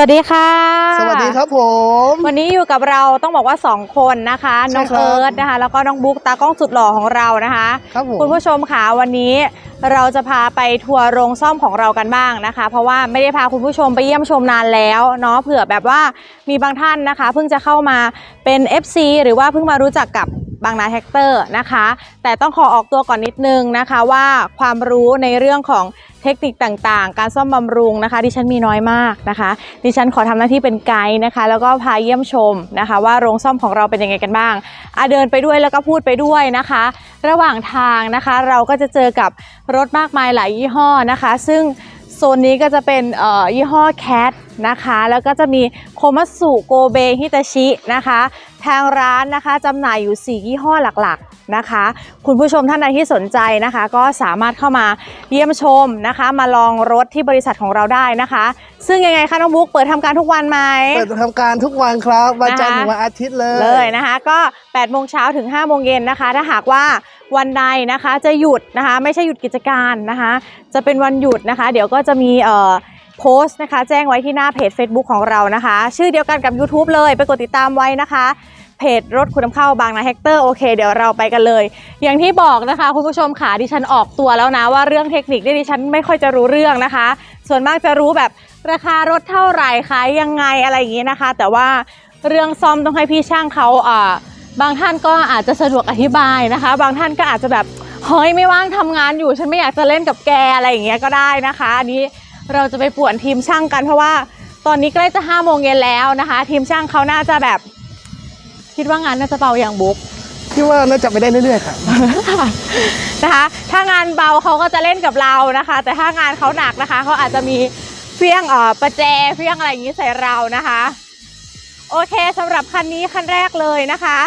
สวัสดีค่ะ สวัสดีครับผม วันนี้อยู่กับเราต้องบอกว่า 2 คนนะคะใช่น้องครับเอิร์ธนะคะ แล้วก็น้องบุ๊กตากล้องสุดหล่อของเรานะคะครับผมคุณผู้ชมค่ะวันนี้เราจะพาไปทัวร์โรงซ่อมของเรากันบ้างนะคะ เพราะว่าไม่ได้พาคุณผู้ชมไปเยี่ยมชมนานแล้วเนาะเผื่อแบบว่ามีบางท่านนะคะ เพิ่งจะเข้ามาเป็น FC หรือว่าเพิ่งมารู้จักกับ บางนาแท็กเตอร์นะคะ แต่ต้องขอออกตัวก่อนนิดนึงนะคะว่าความรู้ในเรื่องของเทคนิคต่างๆ การซ่อมบำรุงนะคะ ดิฉันมีน้อยมากนะคะ ดิฉันขอทำหน้าที่เป็นไกด์นะคะ แล้วก็พาเยี่ยมชมนะคะ ว่าโรงซ่อมของเราเป็นยังไงกันบ้างอะเดินไปด้วยแล้วก็พูดไปด้วยนะคะ ระหว่างทางนะคะเราก็จะเจอกับรถมากมายหลายยี่ห้อนะคะ ซึ่ง โซนนี้ก็จะเป็นเอ่อยี่ห้อแคทนะคะ แล้วก็จะมีโคมัตสึโกเบฮิตาชินะคะ ทางร้านนะคะจำหน่ายอยู่ 4 ยี่ห้อหลักๆนะคะ คุณผู้ชมท่านใดที่สนใจนะคะ ก็สามารถเข้ามาเยี่ยมชมนะคะ มาลองรถที่บริษัทของเราได้นะคะ ซึ่งยังไงคะน้องบุ๊กเปิดทำการทุกวันไหมเปิดทำการทุกวันครับวันจันทร์นะคะถึงวันอาทิตย์เลยเลยนะคะ ก็8โมงเช้าถึง5โมงเย็นนะคะ ถ้าหากว่า วันใดนะคะจะหยุดนะคะ ไม่ใช่หยุดกิจการนะคะ จะเป็นวันหยุดนะคะ เดี๋ยวก็จะมีเอ่อโพสต์นะคะ แจ้งไว้ที่หน้าเพจ Facebook ของเรานะคะ ชื่อเดียวกันกับ YouTube เลยไปกดติดตามไว้นะคะเพจรถคุณนำเข้าบางนาแฮกเตอร์โอเคเดี๋ยวเราไปกันเลย อย่างที่บอกนะคะ คุณผู้ชมค่ะดิฉันออกตัวแล้วนะว่าเรื่องเทคนิคเนี่ยดิฉันไม่ค่อยจะรู้เรื่องนะคะ ส่วนมากจะรู้แบบราคารถเท่าไหร่ขายยังไงอะไรอย่างนี้นะคะ แต่ว่าเรื่องซ่อมต้องให้พี่ช่างเขาอ่า บางท่านก็อาจจะสะดวกอธิบายนะคะ บางท่านก็อาจจะแบบเฮ้ยไม่ว่างทำงานอยู่ ฉันไม่อยากจะเล่นกับแกอะไรอย่างเงี้ยก็ได้นะคะอันนี้เราจะไปป่วนทีมช่างกันเพราะว่าตอนนี้ใกล้จะห้าโมงเย็นแล้วนะคะ ทีมช่างเขาน่าจะแบบ คิดว่างานน่าจะเบาอย่างบุ๊กที่ว่าน่าจะไปได้เรื่อยๆครับนะคะถ้างานเบาเขาก็จะเล่นกับเรานะคะ แต่ถ้างานเขาหนักนะคะเขาอาจจะมีเฟี้ยงเอ่อประแจเฟี้ยงอะไรอย่างนี้ใส่เรานะคะ โอเคสำหรับคันนี้คันแรกเลยนะคะ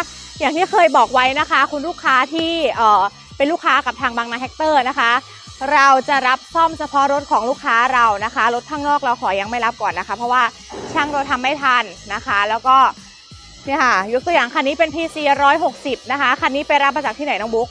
อย่างที่เคยบอกไว้นะคะ คุณลูกค้าที่เอ่อเป็นลูกค้ากับทางบางนาแฮกเตอร์นะคะ เราจะรับซ่อมเฉพาะรถของลูกค้าเรานะคะ รถข้างนอกเราขอยังไม่รับก่อนนะคะ เพราะว่าช่างเราทำไม่ทันนะคะ แล้วก็เนี่ยค่ะยกตัวอย่างคันนี้เป็น PC 160 นะคะ คันนี้ไปรับมาจากที่ไหนน้องบุ๊ก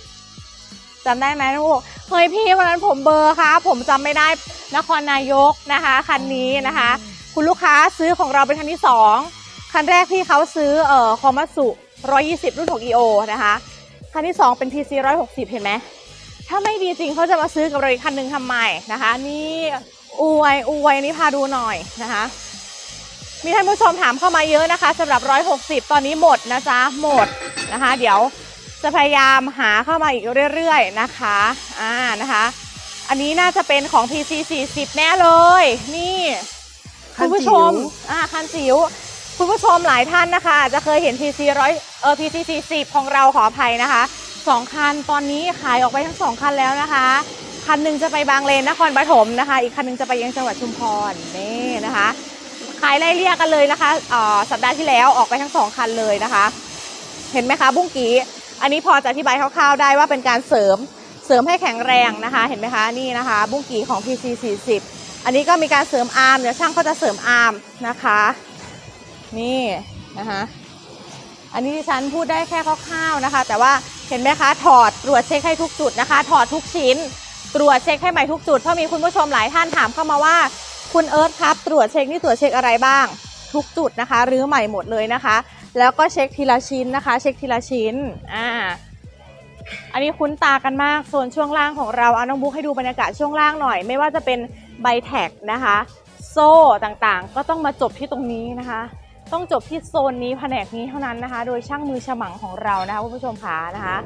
จำได้ไหมลูกเฮ้ยพี่วันนั้นผมเบลอร์ค่ะ ผมจำไม่ได้นครนายกนะคะคันนี้นะคะ คุณลูกค้าซื้อของเราเป็นคันที่ 2 คันแรกพี่เขาซื้อเอ่อคอมัตสุ 120 รุ่น6 EO นะคะคันที่ 2 เป็น TC 160 เห็นไหม ถ้าไม่ดีจริงเขาจะมาซื้อกับเราอีกคันหนึ่งทำไมนะคะ นี่อวยอวยนี่พาดูหน่อยนะคะ มีท่านผู้ชมถามเข้ามาเยอะนะคะสำหรับ 160 ตอนนี้หมดนะจ๊ะ หมดนะคะ เดี๋ยวจะพยายามหาเข้ามาอีกเรื่อยๆนะคะอ่านะคะ อันนี้น่าจะเป็นของ PC 40 แน่เลย นี่คัคุนณผู้ชมจิ๋วอ่าคันจิ๋ว คุณผู้ชมหลายท่านนะคะ จะเคยเห็น PC ร้อยเออ PC 40ของเราขออภัยนะคะสองคันตอนนี้ขายออกไปทั้งสองคันแล้วนะคะ คันหนึ่งจะไปบางเลนนครปฐมนะคะ อีกคันหนึ่งจะไปยังจังหวัดชุมพรนี่นะคะขายไล่เรียกกันเลยนะคะออสัปดาห์ที่แล้วออกไปทั้งสองคันเลยนะคะ เห็นไหมคะ บุ้งกีอันนี้พอจะอธิบายคร่าวๆได้ว่าเป็นการเสริมเสริมให้แข็งแรงนะคะ เห็นไหมคะนี่นะคะ บุ้งกีของ PC 40อันนี้ก็มีการเสริมอาร์มเดี๋ยวช่างก็จะเสริมอาร์มนะคะ นี่นะคะอันนี้ดิฉันพูดได้แค่คร่าวๆนะคะ แต่ว่าเห็นไหมคะถอดตรวจเช็คให้ทุกจุดนะคะ ถอดทุกชิ้น ตรวจเช็คให้ใหม่ทุกจุดเพราะมีคุณผู้ชมหลายท่านถามเข้ามาว่า คุณเอิร์ธครับ ตรวจเช็คนี่ตรวจเช็คอะไรบ้าง ทุกจุดนะคะรื้อใหม่หมดเลยนะคะ แล้วก็เช็คทีละชิ้นนะคะ เช็คทีละชิ้นอ่าอันนี้คุ้นตากันมากส่วนช่วงล่างของเราเอาน้องบุ๊กให้ดูบรรยากาศช่วงล่างหน่อย ไม่ว่าจะเป็นใบแท็กนะคะ โซ่ต่างๆ ก็ต้องมาจบที่ตรงนี้นะคะ ต้องจบที่โซนนี้แผนกนี้เท่านั้นนะคะ โดยช่างมือฉมังของเรานะคะคุณผู้ชมขานะคะ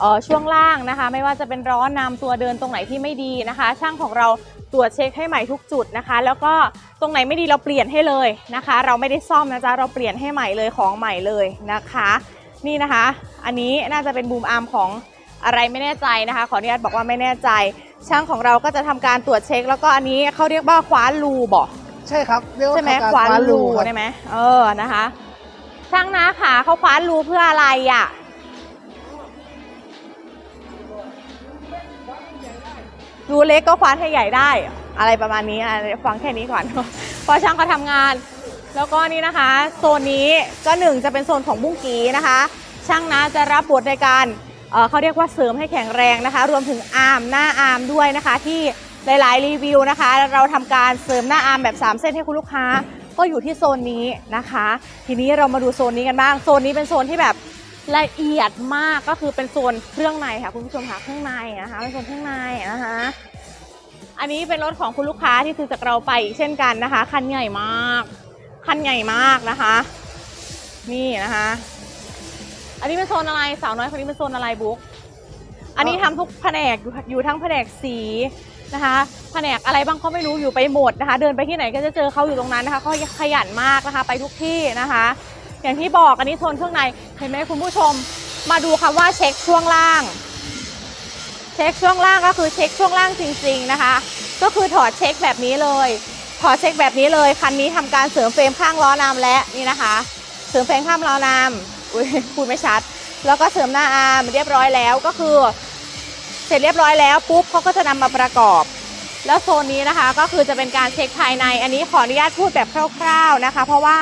เออช่วงล่างนะคะ ไม่ว่าจะเป็นร้อนนำตัวเดินตรงไหนที่ไม่ดีนะคะ ช่างของเราตรวจเช็คให้ใหม่ทุกจุดนะคะ แล้วก็ตรงไหนไม่ดีเราเปลี่ยนให้เลยนะคะ เราไม่ได้ซ่อมนะจ๊ะเราเปลี่ยนให้ใหม่เลยของใหม่เลยนะคะ นี่นะคะ อันนี้น่าจะเป็นบูมอาร์มของอะไรไม่แน่ใจนะคะ ขออนุญาตบอกว่าไม่แน่ใจ ช่างของเราก็จะทำการตรวจเช็ค แล้วก็อันนี้เขาเรียกว่าคว้านรูบอก ใช่ครับเรียกว่าใช่ไหมทำการคว้านคว้านรูครับได้ไหมเออนะคะ ช่างนะขาเขาคว้านรูเพื่ออะไรอะ รูเล็กก็คว้านให้ใหญ่ได้ อะไรประมาณนี้อะฟังแค่นี้ก่อนพอช่างเขาทำงาน แล้วก็นี่นะคะ โซนนี้ก็หนึ่งจะเป็นโซนของบุ้งกีนะคะ ช่างนะจะรับบทในการเอ่อเขาเรียกว่าเสริมให้แข็งแรงนะคะ รวมถึงอาร์มหน้าอาร์มด้วยนะคะที่ หลายๆ รีวิวนะคะ เราทำการเสริมหน้าอาร์มแบบ 3 เส้นให้คุณลูกค้า ก็อยู่ที่โซนนี้นะคะ ทีนี้เรามาดูโซนนี้กันบ้าง โซนนี้เป็นโซนที่แบบละเอียดมากก็คือเป็นโซนเครื่องในค่ะคุณผู้ชมค่ะเครื่องในนะคะเป็นโซนเครื่องในนะคะอันนี้เป็นรถของคุณลูกค้าที่ซื้อจากเราไปอีกเช่นกันนะคะ คันใหญ่มากคันใหญ่มากนะคะ นี่นะคะ อันนี้เป็นโซนอะไรสาวน้อยคนนี้เป็นโซนอะไรบุ๊กอันนี้ทำทุกแผนกอยู่ทั้งแผนกสี นะคะแผนกอะไรบ้างก็ไม่รู้อยู่ไปหมดนะคะ เดินไปที่ไหนก็จะเจอเขาอยู่ตรงนั้นนะคะเขาขยันมากนะคะ ไปทุกที่นะคะ อย่างที่บอกอันนี้โซนเครื่องในเห็นไหมคุณผู้ชม มาดูคำว่าเช็คช่วงล่าง เช็คช่วงล่างก็คือเช็คช่วงล่างจริง ๆนะคะ ก็คือถอดเช็คแบบนี้เลยถอดเช็คแบบนี้เลยคันนี้ทำการเสริมเฟรมข้างล้อนำและนี่นะคะ เสริมเฟรมข้างล้อนำอุ้ยพูดไม่ชัด แล้วก็เสริมหน้าอาร์มเรียบร้อยแล้วก็คือ ร็จเรียบร้อยแล้วปุ๊บเขาก็จะนำมาประกอบ แล้วโซนนี้นะคะก็คือจะเป็นการเช็คภายใน อันนี้ขออนุญาตพูดแบบคร่าว ๆนะคะ เพราะว่า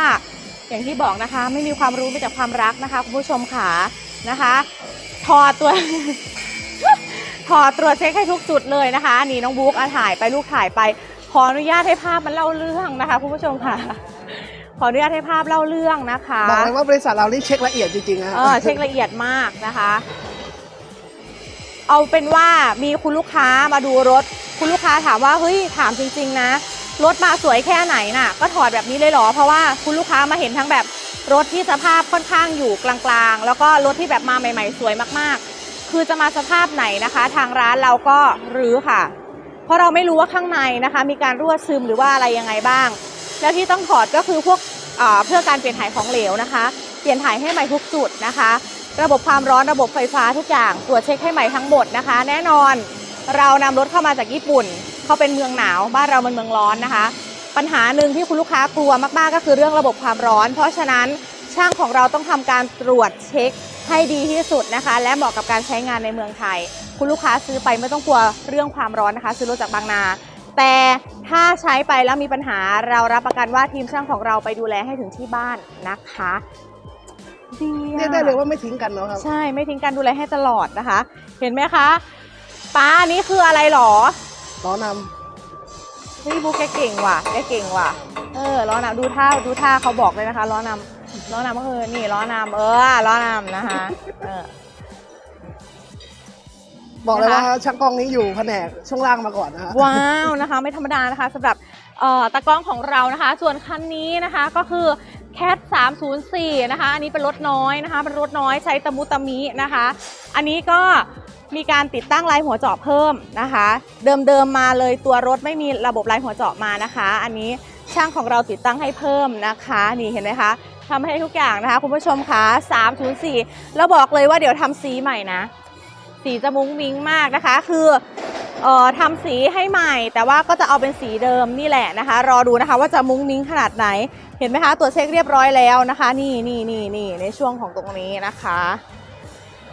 อย่างที่บอกนะคะ ไม่มีความรู้มีแต่ความรักนะคะคุณผู้ชมขานะคะถอดตัวถอดตรวจเช็คให้ทุกจุดเลยนะคะ นี่น้องบุ๊กอาถ่ายไปลูกถ่ายไป ขออนุญาตให้ภาพมันเล่าเรื่องนะคะคุณผู้ชมค่ะ ขออนุญาตให้ภาพเล่าเรื่องนะคะบอกเลยว่าบริษัทเรานี่เช็คละเอียดจริงๆนะเออเช็คละเอียดมากนะคะ เอาเป็นว่ามีคุณลูกค้ามาดูรถ คุณลูกค้าถามว่าเฮ้ยถามจริง ๆ นะ รถมาสวยแค่ไหนน่ะ ก็ถอดแบบนี้เลยเหรอ เพราะว่าคุณลูกค้ามาเห็นทั้งแบบรถที่สภาพค่อนข้างอยู่กลางๆ แล้วก็รถที่แบบมาใหม่ ๆ สวยมากๆ คือจะมาสภาพไหนนะคะ ทางร้านเราก็รื้อค่ะ เพราะเราไม่รู้ว่าข้างในนะคะ มีการรั่วซึมหรือว่าอะไรยังไงบ้าง แล้วที่ต้องถอดก็คือพวกเอ่อเพื่อการเปลี่ยนถ่ายของเหลวนะคะ เปลี่ยนถ่ายให้ใหม่ทุกจุดนะคะ ระบบความร้อนระบบไฟฟ้าทุกอย่างตรวจเช็คให้ใหม่ทั้งหมดนะคะ แน่นอนเรานำรถเข้ามาจากญี่ปุ่น เขาเป็นเมืองหนาวบ้านเรามันเมืองร้อนนะคะ ปัญหาหนึ่งที่คุณลูกค้ากลัวมากๆก็คือเรื่องระบบความร้อน เพราะฉะนั้นช่างของเราต้องทำการตรวจเช็คให้ดีที่สุดนะคะ และเหมาะกับการใช้งานในเมืองไทย คุณลูกค้าซื้อไปไม่ต้องกลัวเรื่องความร้อนนะคะ ซื้อรถจากบางนา แต่ถ้าใช้ไปแล้วมีปัญหาเรารับประกันว่าทีมช่างของเราไปดูแลให้ถึงที่บ้านนะคะ ดีอะ เรียกได้เลยว่าไม่ทิ้งกันเนาะครับใช่ไม่ทิ้งการดูแลให้ตลอดนะคะ เห็นไหมคะป้าอันนี้คืออะไรหรอล้อนเฮ้ยบุ๊กแกเก่งว่ะแกเก่งว่ะ เออล้อนำดูท่าดูท่าเขาบอกเลยนะคะล้อนำล้อนำก็คือนี่ล้อนำเออล้อนำนะคะเออำบอกเลยว่าช่างกล้องนี้อยู่แผนกช่วงล่างมาก่อนนะฮะ ว้าวนะคะ ไม่ธรรมดานะคะสำหรับเอ่อตะกล้องของเรานะคะ ส่วนคันนี้นะคะก็คือ CAT 304 นะคะ อันนี้เป็นรถน้อยนะคะ เป็นรถน้อยใช้ตะมุตะมินะคะ อันนี้ก็มีการติดตั้งลายหัวเจาะเพิ่มนะคะ เดิมๆมาเลยตัวรถไม่มีระบบลายหัวเจาะมานะคะ อันนี้ช่างของเราติดตั้งให้เพิ่มนะคะ นี่เห็นไหมคะทำให้ทุกอย่างนะคะ คุณผู้ชมคะ304 แล้วบอกเลยว่าเดี๋ยวทำสีใหม่นะ สีจะมุ้งมิ้งมากนะคะ คือ ทำสีให้ใหม่ แต่ว่าก็จะเอาเป็นสีเดิมนี่แหละนะคะ รอดูนะคะว่าจะมุ้งมิ้งขนาดไหน เห็นไหมคะตัวจเช็คเรียบร้อยแล้วนะคะ นี่นี่นี่นี่ในช่วงของตรงนี้นะคะ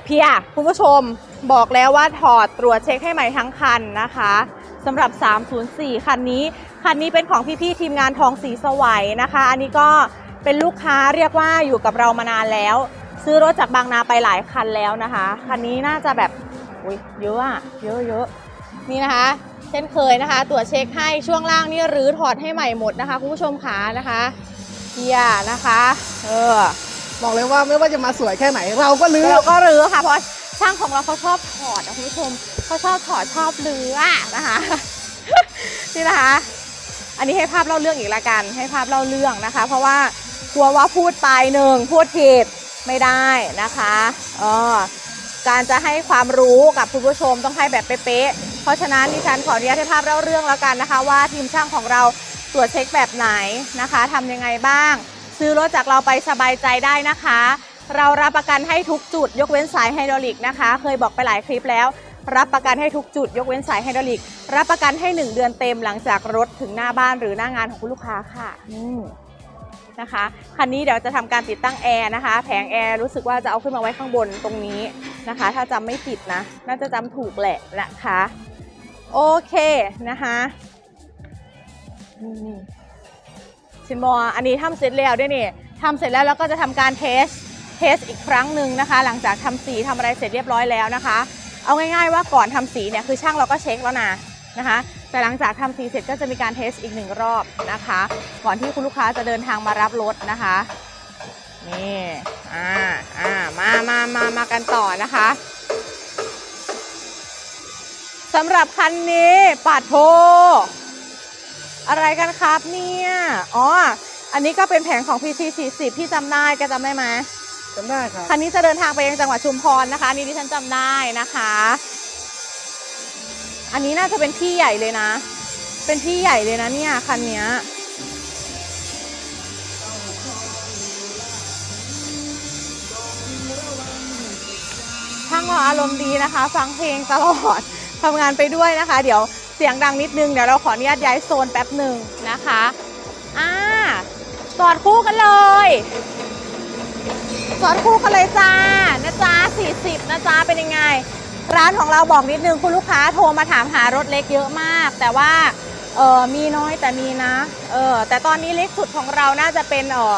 เพียคุณผู้ชมบอกแล้วว่าถอดตรวจเช็คให้ใหม่ทั้งคันนะคะสำหรับ 304 คันนี้ คันนี้เป็นของพี่ๆทีมงานทองสีสวัยนะคะ อันนี้ก็เป็นลูกค้าเรียกว่าอยู่กับเรามานานแล้ว ซื้อรถจากบางนาไปหลายคันแล้วนะคะ คันนี้น่าจะแบบอุ้ยเยอะอะเยอะเยอะ นี่นะคะ เช่นเคยนะคะ ตรวจเช็คให้ช่วงล่างนี่รื้อถอดให้ใหม่หมดนะคะคุณผู้ชมขานะคะเพียนะคะเออบอกเลยว่าไม่ว่าจะมาสวยแค่ไหน เราก็ลื้อเราก็รื้อค่ะเพราะช่างของเราเขาชอบถอดนะคุณผู้ชมเขาชอบถอดชอบรื้อนะคะนี่นะคะ อันนี้ให้ภาพเล่าเรื่องอีกละกัน ให้ภาพเล่าเรื่องนะคะ เพราะว่ากลัวว่าพูดไปหนึ่งพูดผิดไม่ได้นะคะเออการจะให้ความรู้กับคุณผู้ชมต้องให้แบบเป๊ะ ราะฉะนั้นดิฉันขออนุญาตให้ภาพเล่าเรื่องแล้วกันนะคะ ว่าทีมช่างของเราตรวจเช็คแบบไหนนะคะทำยังไงบ้าง ซื้อรถจากเราไปสบายใจได้นะคะ เรารับประกันให้ทุกจุด ยกเว้นสายไฮดรอลิกนะคะ เคยบอกไปหลายคลิปแล้ว รับประกันให้ทุกจุด ยกเว้นสายไฮดรอลิก รับประกันให้ 1 เดือนเต็มหลังจากรถถึงหน้าบ้านหรือหน้างานของคุณลูกค้าค่ะนะคะคันนี้เดี๋ยวจะทำการติดตั้งแอร์นะคะ แผงแอร์รู้สึกว่าจะเอาขึ้นมาไว้ข้างบนตรงนี้นะคะ ถ้าจำไม่ผิดนะ น่าจะจำถูกแหละนะคะ โอเคนะคะนี่ชินบออันนี้ทำเสร็จแล้วด้วยนี่ทำเสร็จแล้วแล้วก็จะทำการเทสเทสอีกครั้งหนึ่งนะคะ หลังจากทำสีทำอะไรเสร็จเรียบร้อยแล้วนะคะ เอาง่ายๆว่าก่อนทำสีเนี่ยคือช่างเราก็เช็คแล้วนะนะคะ แต่หลังจากทำสีเสร็จก็จะมีการเทสอีกหนึ่งรอบนะคะ ก่อนที่คุณลูกค้าจะเดินทางมารับรถนะคะนี่อ่าอ่ามามามามากันต่อนะคะ สำหรับคันนี้ปัดโท อะไรกันครับเนี่ย อ๋อ อันนี้ก็เป็นแผงของ PC 40ที่จำได้แกจำได้ไหมจำได้ครับคันนี้จะเดินทางไปยังจังหวัดชุมพรนะคะ นี่ที่ฉันจำได้นะคะ อันนี้น่าจะเป็นที่ใหญ่เลยนะ เป็นที่ใหญ่เลยนะเนี่ยคันเนี้ยช่างเราอารมณ์ดีนะคะ ฟังเพลงตลอด ทำงานไปด้วยนะคะ เดี๋ยวเสียงดังนิดนึงเดี๋ยวเราขออนุญาตย้ายโซนแป๊บหนึ่งนะคะอ่าจอดคู่กันเลยสอนคู่กันเลยจ้านะจ๊ะ40นะจ๊ะเป็นยังไง ร้านของเราบอกนิดนึงคุณลูกค้าโทรมาถามหารถเล็กเยอะมาก แต่ว่าเออมีน้อยแต่มีนะเออแต่ตอนนี้เล็กสุดของเราน่าจะเป็นเออ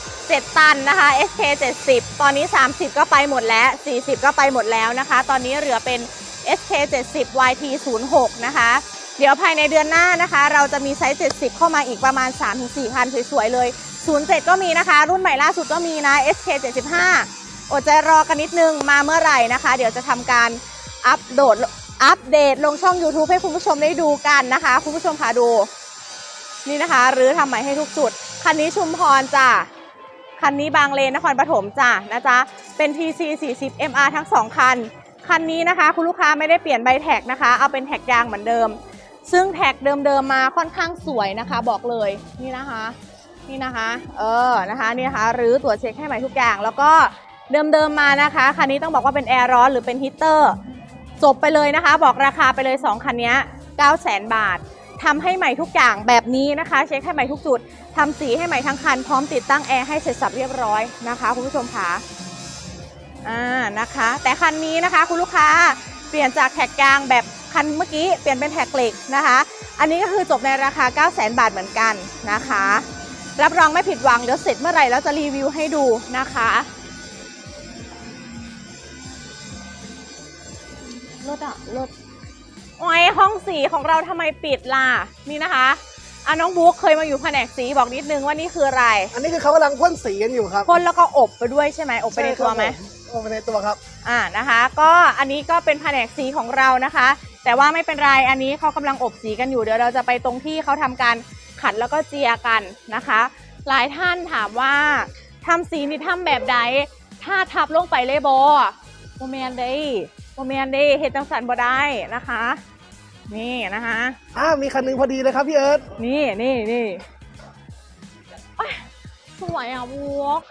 7ตันนะคะ SK 70 ตอนนี้ 30 ก็ไปหมดแล้ว 40 ก็ไปหมดแล้วนะคะ ตอนนี้เหลือเป็น SK 70 YT 06นะคะ เดี๋ยวภายในเดือนหน้านะคะ เราจะมีไซส์ 70 เข้ามาอีกประมาณ 3-4คันสวยๆเลย 07 ก็มีนะคะ รุ่นใหม่ล่าสุดก็มีนะ SK 75อดใจรอกันนิดนึงมาเมื่อไหร่นะคะ เดี๋ยวจะทำการอัปโดดอัปเดตลงช่อง YouTube ให้คุณผู้ชมได้ดูกันนะคะ คุณผู้ชมค่ะดู นี่นะคะหรือทำใหม่ให้ทุกจุด คันนี้ชุมพรจ้ะคันนี้บางเลนนครปฐมจ้ะนะจ๊ะเป็น TC 40 MR ทั้ง 2 คัน คันนี้นะคะ คุณลูกค้าไม่ได้เปลี่ยนใบแท็กนะคะ เอาเป็นแท็กยางเหมือนเดิม ซึ่งแท็กเดิมๆมาค่อนข้างสวยนะคะ บอกเลยนี่นะคะ นี่นะคะ เออนะคะนี่นะคะหรือตรวจเช็คให้ใหม่ทุกอย่างแล้วก็เดิมๆมานะคะคันนี้ต้องบอกว่าเป็นแอร์ร้อนหรือเป็นฮีเตอร์จบไปเลยนะคะ บอกราคาไปเลย 2 คันนี้9 0 0 0 0 0บาททำให้ใหม่ทุกอย่างแบบนี้นะคะ เช็คให้ใหม่ทุกจุดทำสีให้ใหม่ทั้งคัน พร้อมติดตั้งแอร์ให้เสร็จสับเรียบร้อยนะคะคุณผู้ชมค่ะ อ่านะคะ แต่คันนี้นะคะคุณลูกค้าเปลี่ยนจากแท็กยางแบบคันเมื่อกี้เปลี่ยนเป็นแท็กเหล็กนะคะ อันนี้ก็คือจบในราคา 9 0 0 0 0 0บาทเหมือนกันนะคะ รับรองไม่ผิดหวังเดี๋ยวเสร็จเมื่อไหร่แล้วจะรีวิวให้ดูนะคะรถอะรถโอ้ยห้องสีของเราทำไมปิดล่ะนี่นะคะอะน้องบุ๊กเคยมาอยู่แผนกสีบอกนิดนึงว่านี่คืออะไร อันนี้คือเขากำลังพ่นสีกันอยู่ครับพ่นแล้วก็อบไปด้วยใช่ไหมอบไปในตัวไหม ช่ครับผอบไปในตัวครับ อ่านะคะ ก็อันนี้ก็เป็นแผนกสีของเรานะคะ แต่ว่าไม่เป็นไรอันนี้เขากำลังอบสีกันอยู่เดี๋ยวเราจะไปตรงที่เขาทำการขัดแล้วก็เจียกันนะคะ หลายท่านถามว่าทำสีนี่ทำแบบใดถ้าทับลงไปเลยบอโมเมนเดย์โมเมนเดย์เฮ็ดจังสันบ่ได้นะคะ นี่นะคะอ่ามีคันหนึงพอดีเลยครับพี่เอิร์ธนี่นี่นี่โอ๊ยสวยอะวอก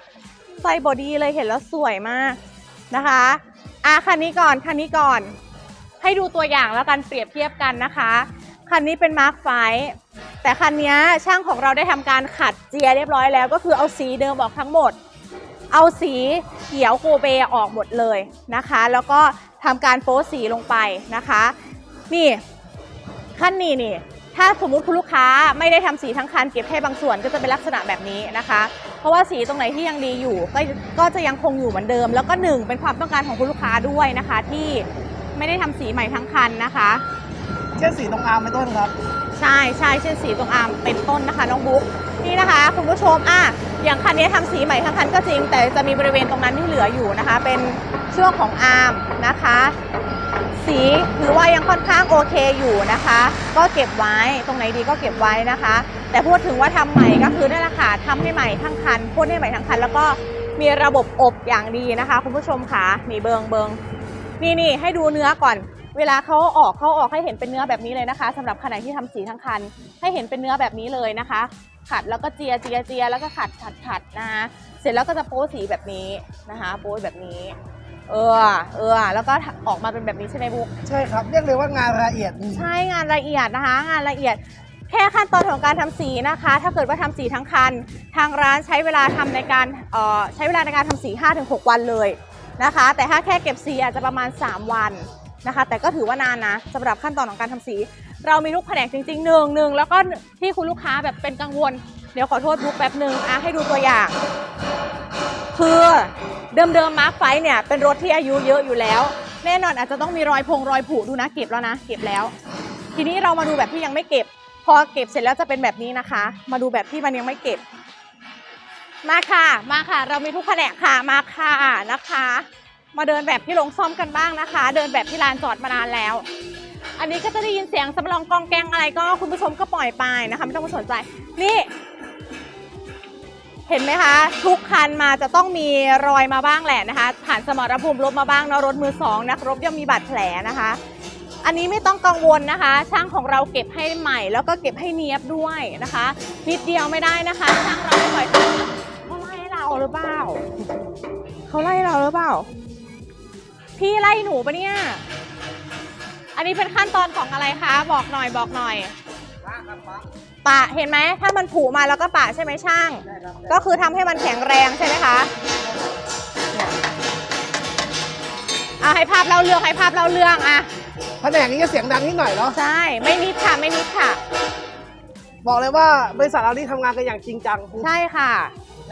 ใส่บอดี้เลยเห็นแล้วสวยมาก นะคะอะคันนี้ก่อนคันนี้ก่อน ให้ดูตัวอย่างแล้วกันเปรียบเทียบกันนะคะ คันนี้เป็นมาร์คไฟแต่คันนี้ช่างของเราได้ทำการขัดเจียเรียบร้อยแล้ว ก็คือเอาสีเดิมออกทั้งหมด เอาสีเขียวโกเบออกหมดเลยนะคะ แล้วก็ทำการโป๊สีลงไปนะคะ นี่ขั้นนี้นี่ถ้าสมมุติคุณลูกค้าไม่ได้ทำสีทั้งคันเก็บแค่บางส่วนก็จะเป็นลักษณะแบบนี้นะคะ ราะว่าสีตรงไหนที่ยังดีอยู่ก็ก็จะยังคงอยู่เหมือนเดิม แล้วก็หนึ่งเป็นความต้องการของคุณลูกค้าด้วยนะคะ ที่ไม่ได้ทำสีใหม่ทั้งคันนะคะ เช่นสีตรงอาร์มเป็นต้นครับ ใช่ใช่เช่นสีตรงอาร์มเป็นต้นนะคะน้องบุ๊กนี่นะคะ คุณผู้ชมอะอย่างคันนี้ทำสีใหม่ทั้งคันก็จริง แต่จะมีบริเวณตรงนั้นที่เหลืออยู่นะคะ เป็นช่วงของอาร์มนะคะ สีถือว่ายังค่อนข้างโอเคอยู่นะคะ ก็เก็บไว้ตรงไหนดีก็เก็บไว้นะคะ แต่พูดถึงว่าทำใหม่ก็คือได้ราคาทำให้ใหม่ทั้งคันพ่นให้ใหม่ทั้งคัน แล้วก็มีระบบอบอย่างดีนะคะคุณผู้ชมค่ะนี่เบิงเบิงนี่นี่ให้ดูเนื้อก่อน เวลาเขาออกเขาออกให้เห็นเป็นเนื้อแบบนี้เลยนะคะสำหรับคันไหนที่ทำสีทั้งคัน ให้เห็นเป็นเนื้อแบบนี้เลยนะคะ ขัดแล้วก็เจียเจียเจียแล้วก็ขัดขัดขัดนะคะเสร็จแล้วก็จะโป๊สีแบบนี้นะคะ โป๊แบบนี้ เออ เออ แล้วก็ออกมาเป็นแบบนี้ใช่ไหมบุ๊กใช่ครับ เรียกเลยว่างานละเอียดใช่งานละเอียดนะคะ งานละเอียด แค่ขั้นตอนของการทำสีนะคะ ถ้าเกิดว่าทำสีทั้งคัน ทางร้านใช้เวลาทำในการเอ่อใช้เวลาในการทำสี 5-6 วันเลยนะคะ แต่ถ้าแค่เก็บสีอาจจะประมาณ 3 วันนะคะ แต่ก็ถือว่านานนะสำหรับขั้นตอนของการทำสี เรามีทุกแผนกจริงๆหนึ่งหนึ่งแล้วก็ที่คุณลูกค้าแบบเป็นกังวล เดี๋ยวขอโทษบุ๊กแป๊บหนึ่งอะให้ดูตัวอย่าง คือ เดิมๆมาร์คไฟเนี่ยเป็นรถที่อายุเยอะอยู่แล้ว แน่นอนอาจจะต้องมีรอยพงรอยผุดูนะเก็บแล้วนะ เก็บแล้ว ทีนี้เรามาดูแบบที่ยังไม่เก็บ พอเก็บเสร็จแล้วจะเป็นแบบนี้นะคะ มาดูแบบที่มันยังไม่เก็บ มาค่ะ มาค่ะ เรามีทุกแผนกค่ะมาค่ะนะคะ มาเดินแบบที่โรงซ่อมกันบ้างนะคะ เดินแบบที่ลานจอดมานานแล้ว อันนี้ก็จะได้ยินเสียงสำรองกองแกงอะไรก็คุณผู้ชมก็ปล่อยไปนะคะ ไม่ต้องมาสนใจ นี่ เห็นไหมคะ ทุกคันมาจะต้องมีรอยมาบ้างแหละนะคะ ผ่านสมรภูมิรถมาบ้างเนอะรถมือสองนักรบย่อมมีบาดแผลนะคะ อันนี้ไม่ต้องกังวลนะคะ ช่างของเราเก็บให้ใหม่ แล้วก็เก็บให้เนียบด้วยนะคะ นิดเดียวไม่ได้นะคะ ช่างเราไม่ปล่อยเขาไล่เราหรือเปล่าเขาไล่เราหรือเปล่า พี่ไล่หนูปะเนี่ยอันนี้เป็นขั้นตอนของอะไรคะ บอกหน่อยบอกหน่อย ปะเห็นไหมถ้ามันผุมาแล้วก็ปะใช่ไหมช่างก็คือทำให้มันแข็งแรงใช่ไหมคะเนี่ยอะให้ภาพเล่าเรื่องให้ภาพเล่าเรื่องอะแผนกนี้จะเสียงดังนิดหน่อยเนาะ ใช่ไม่นิดค่ะไม่นิดค่ะ บอกเลยว่าบริษัทเราที่ทำงานกันอย่างจริงจัง ใช่ค่ะ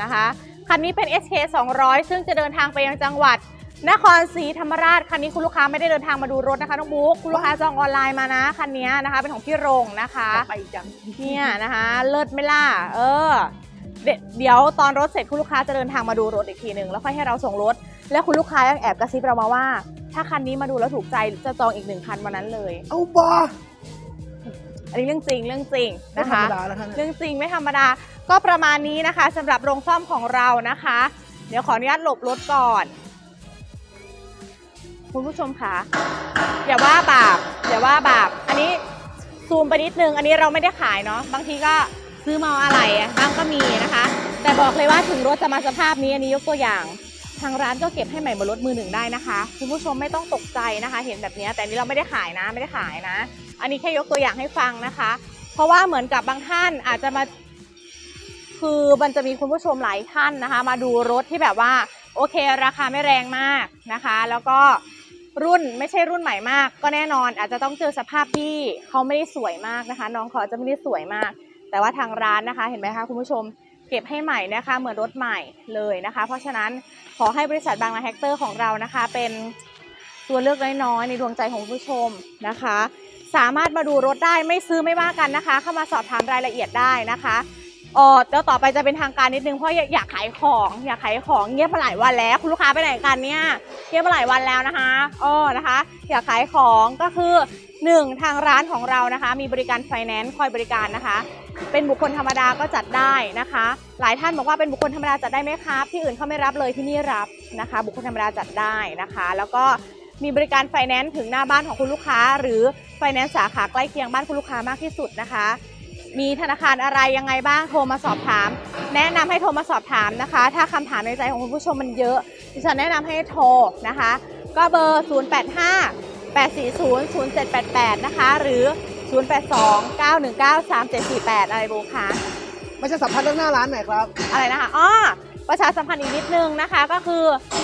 นะคะคันนี้เป็น SK 200 ซึ่งจะเดินทางไปยังจังหวัด นครศรีธรรมราชคันนี้คุณลูกค้าไม่ได้เดินทางมาดูรถนะคะน้องบุ๊กคุณลูกค้าจองออนไลน์มานะคันนี้นะคะ เป็นของพี่รงนะคะไปจังเนี่ยนะคะ เลิศไหม่ล่ะเออเดเดี๋ยวตอนรถเสร็จคุณลูกค้าจะเดินทางมาดูรถอีกทีหนึ่งแล้วค่อยให้เราส่งรถ แล้วคุณลูกค้ายังแอบกระซิบเรามาว่า ถ้าคันนี้มาดูแล้วถูกใจจะจองอีกหนึ่งคันวันนั้นเลย เอาบออันนี้เรื่องจริงเรื่องจริงไม่นะธรรคะมดาแล้วครับเนี่ยเรื่องจริงไม่ธรรมดา ก็ประมาณนี้นะคะสำหรับโรงซ่อมของเรานะคะ เดี๋ยวขออนุญาตหลบรถก่อน คุณผู้ชมคะอย่าว่าบาปอย่าว่าบาปอันนี้ซูมไปนิดนึง อันนี้เราไม่ได้ขายเนาะบางทีก็ซื้อมาอะไรบ้างก็มีนะคะ แต่บอกเลยว่าถึงรถจะมาสภาพนี้อันนี้ยกตัวอย่างทางร้านก็เก็บให้ใหม่บนรถมือหนึ่งได้นะคะคุณผู้ชมไม่ต้องตกใจนะคะ เห็นแบบนี้แต่นี้เราไม่ได้ขายนะไม่ได้ขายนะ อันนี้แค่ยกตัวอย่างให้ฟังนะคะ เพราะว่าเหมือนกับบางท่านอาจจะมา คือมันจะมีคุณผู้ชมหลายท่านนะคะ มาดูรถที่แบบว่า โอเค ราคาไม่แรงมากนะคะ แล้วก็ รุ่นไม่ใช่รุ่นใหม่มาก ก็แน่นอนอาจจะต้องเจอสภาพที่เขาไม่ได้สวยมากนะคะ น้องเขาอจะไม่ได้สวยมาก แต่ว่าทางร้านนะคะเห็นไหมคะคุณผู้ชมเก็บให้ใหม่นะคะเหมือนรถใหม่เลยนะคะ เพราะฉะนั้นขอให้บริษัทบางนาแฮกเตอร์ของเรานะคะ เป็นตัวเลือกน้อยๆในดวงใจของคุณผู้ชมนะคะ สามารถมาดูรถได้ไม่ซื้อไม่ว่ากันนะคะ เข้ามาสอบถามรายละเอียดได้นะคะ อ๋อแล้วต่อไปจะเป็นทางการนิดนึงเพราะอยากอยากขายของอยากขายของเงียบมาหลายวันแล้วคุณลูกค้าไปไหนกันเนี่ยเงียบมาหลายวันแล้วนะคะอ๋อนะคะ อยากขายของก็คือหนึ่งทางร้านของเรานะคะ มีบริการไฟแนนซ์คอยบริการนะคะ เป็นบุคคลธรรมดาก็จัดได้นะคะ หลายท่านบอกว่าเป็นบุคคลธรรมดาจัดได้ไหมครับที่อื่นเขาไม่รับเลยที่นี่รับนะคะ บุคคลธรรมดาจัดได้นะคะ แล้วก็มีบริการไฟแนนซ์ถึงหน้าบ้านของคุณลูกค้า หรือไฟแนนซ์สาขาใกล้เคียงบ้านคุณลูกค้ามากที่สุดนะคะ มีธนาคารอะไรยังไงบ้างโทรมาสอบถาม แนะนำให้โทรมาสอบถามนะคะ ถ้าคำถามในใจของคุณผู้ชมมันเยอะดิฉันแนะนำให้โทรนะคะ ก็เบอร์ 085 840 0788 นะคะ หรือ 082 919 3748 อะไรบูคะไม่ใช่สัมภาษณ์เรื่องหน้าร้านหน่อยครับ อะไรนะคะอ๋อประชาสัมพันธ์อีกนิดนึงนะคะก็คือ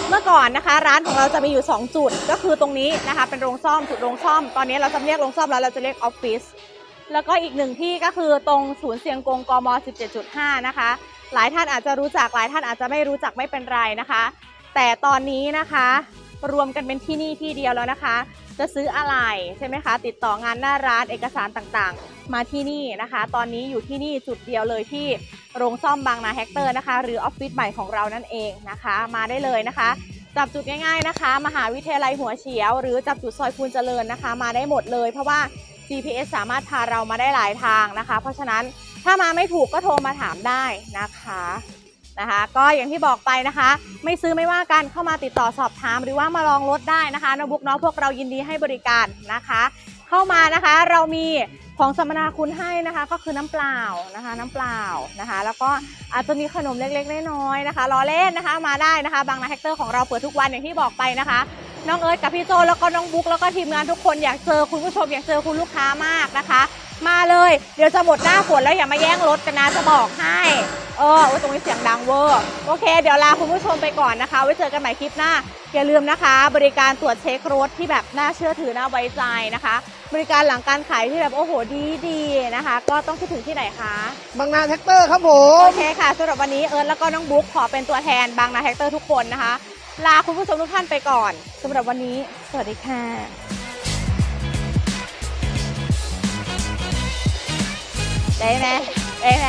เมื่อก่อนนะคะ ร้านของเราจะมีอยู่ 2 จุด ก็คือตรงนี้นะคะเป็นโรงซ่อมจุดโรงซ่อม ตอนนี้เราจะไม่เรียกโรงซ่อมแล้วเราจะเรียกออฟฟิศ แล้วก็อีกหนึ่งที่ก็คือตรงศูนย์เสียงกงกม 17.5 นะคะ หลายท่านอาจจะรู้จักหลายท่านอาจจะไม่รู้จักไม่เป็นไรนะคะ แต่ตอนนี้นะคะรวมกันเป็นที่นี่ที่เดียวแล้วนะคะ จะซื้ออะไรใช่ไหมคะ ติดต่องานหน้าร้านเอกสารต่างๆ มาที่นี่นะคะ ตอนนี้อยู่ที่นี่จุดเดียวเลยที่โรงซ่อมบางนาแฮกเตอร์นะคะ หรือออฟฟิศใหม่ของเรานั่นเองนะคะ มาได้เลยนะคะจับจุดง่ายๆนะคะ มหาวิทยาลัยหัวเฉียว หรือจับจุดซอยคูนเจริญนะคะ มาได้หมดเลย เพราะว่า GPS สามารถพาเรามาได้หลายทางนะคะ เพราะฉะนั้นถ้ามาไม่ถูกก็โทรมาถามได้นะคะนะคะ ก็อย่างที่บอกไปนะคะ ไม่ซื้อไม่ว่ากันเข้ามาติดต่อสอบถาม หรือว่ามาลองรถได้นะคะนบุกน้องพวกเรายินดีให้บริการนะคะ เข้ามานะคะเรามีของสัมมนาคุณให้นะคะ ก็คือน้ำเปล่านะคะ น้ำเปล่านะคะ แล้วก็อาจจะมีขนมเล็กๆน้อยๆนะคะล้อเล่นนะคะ มาได้นะคะ บางนาแฮกเตอร์ของเราเปิดทุกวันอย่างที่บอกไปนะคะ น้องเอิร์ธกับพี่โจแล้วก็น้องบุ๊กแล้วก็ทีมงานทุกคนอยากเจอคุณผู้ชมอยากเจอคุณลูกค้ามากนะคะ มาเลยเดี๋ยวจะหมดหน้าฝนแล้วอย่ามาแย่งรถกันนะจะบอกให้เออโอ้ยตรงนี้เสียงดังเวอร์โอเค เดี๋ยวลาคุณผู้ชมไปก่อนนะคะ ไว้เจอกันใหม่คลิปหน้า อย่าลืมนะคะ บริการตรวจเช็ครถที่แบบน่าเชื่อถือน่าไว้ใจนะคะ บริการหลังการขายที่แบบโอ้โหดีดีๆนะคะ ก็ต้องคิดถึงที่ไหนคะบางนาแท็กเตอร์ครับผมโอเคค่ะสำหรับวันนี้เอิร์ธแล้วก็น้องบุ๊กขอเป็นตัวแทนบางนาแฮกเตอร์ทุกคนนะคะ ลาคุณผู้ชมทุกท่านไปก่อนสำหรับวันนี้ สวัสดีค่ะได้ไหมได้ไหม